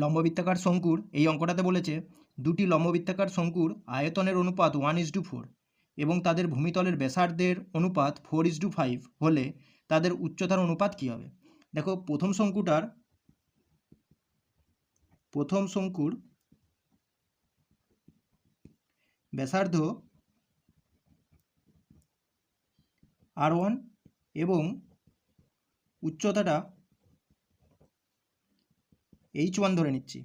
লম্ববৃত্তাকার শঙ্কুর এই অঙ্কটাতে বলেছে, দুটি লম্ববৃত্তাকার শঙ্কুর আয়তনের অনুপাত ওয়ান ইস টু ফোর এবং তাদের ভূমিতলের ব্যাসার্ধের অনুপাত ফোর ইস টু ফাইভ হলে তাদের উচ্চতার অনুপাত কী হবে? দেখো, প্রথম শঙ্কুটার, প্রথম শঙ্কুর ব্যাসার্ধ আর ওয়ান এবং উচ্চতাটা এইচ ওয়ান ধরে নিচ্ছি।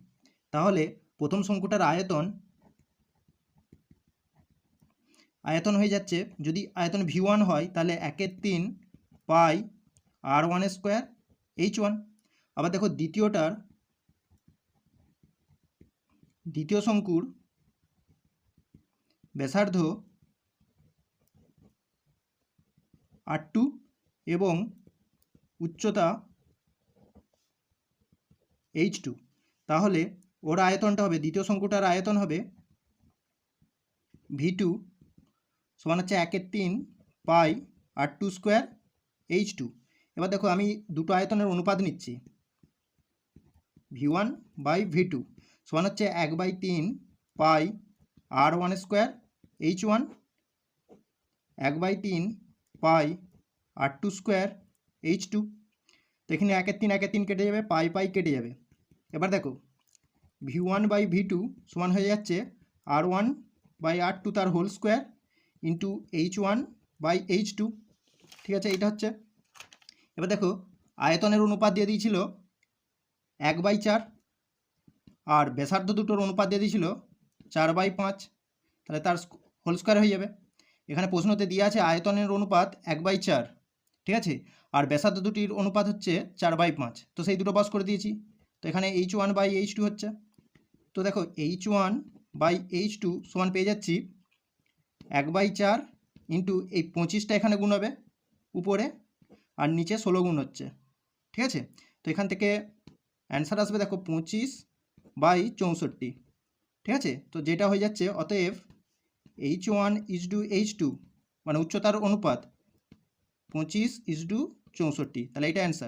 তাহলে প্রথম শঙ্কুটার আয়তন আয়তন হয়ে যাচ্ছে, যদি আয়তন ভি ওয়ান হয়, তাহলে একের তিন pi r one square H one আবার দেখো দ্বিতীয়টার, দ্বিতীয় শঙ্কুর ব্যাসার্ধ আর টু এবং উচ্চতা এইচ টু তাহলে ওর আয়তনটা হবে, দ্বিতীয় শঙ্কুটার আয়তন হবে ভি টু সমান হচ্ছে একের তিন pi r two square H two এবার দেখো আমি দুটো আয়তনের অনুপাত নিচ্ছি। V one by V two সমান হচ্ছে এক বাই তিন pi r one square H one এক বাই তিন pi r two square H two তো এখানে একের তিন একের তিন কেটে যাবে, পাই পাই কেটে যাবে। এবার দেখো, V one by V two সমান হয়ে যাচ্ছে r one by r two তার whole square into H one by H two. ঠিক আছে, এইটা হচ্ছে। এবার দেখো, আয়তনের অনুপাত দিয়ে দিয়েছিল এক বাই চার, আর ব্যাসার্ধ দুটোর অনুপাত দিয়ে দিয়েছিল চার বাই পাঁচ, তাহলে তার হোল স্কোয়ার হয়ে যাবে। এখানে প্রশ্নতে দিয়ে আছে আয়তনের অনুপাত এক বাই চার। ঠিক আছে? আর ব্যাসার্ধ দুটির অনুপাত হচ্ছে চার বাই পাঁচ। তো সেই দুটো বাস করে দিয়েছি। তো এখানে H one by H two হচ্ছে। তো দেখো H one by H two সমান পেয়ে যাচ্ছি এক বাই চার ইন্টু এই পঁচিশটা এখানে গুণ হবে উপরে, আর নিচে ষোলো গুণ হচ্ছে। ঠিক আছে? তো এখান থেকে অ্যান্সার আসবে দেখো পঁচিশ বাই চৌষট্টি। ঠিক আছে? তো যেটা হয়ে যাচ্ছে, অতএব H one is two H two মানে উচ্চতার অনুপাত পঁচিশ ইস ডু চৌষট্টি তাহলে এটা অ্যান্সার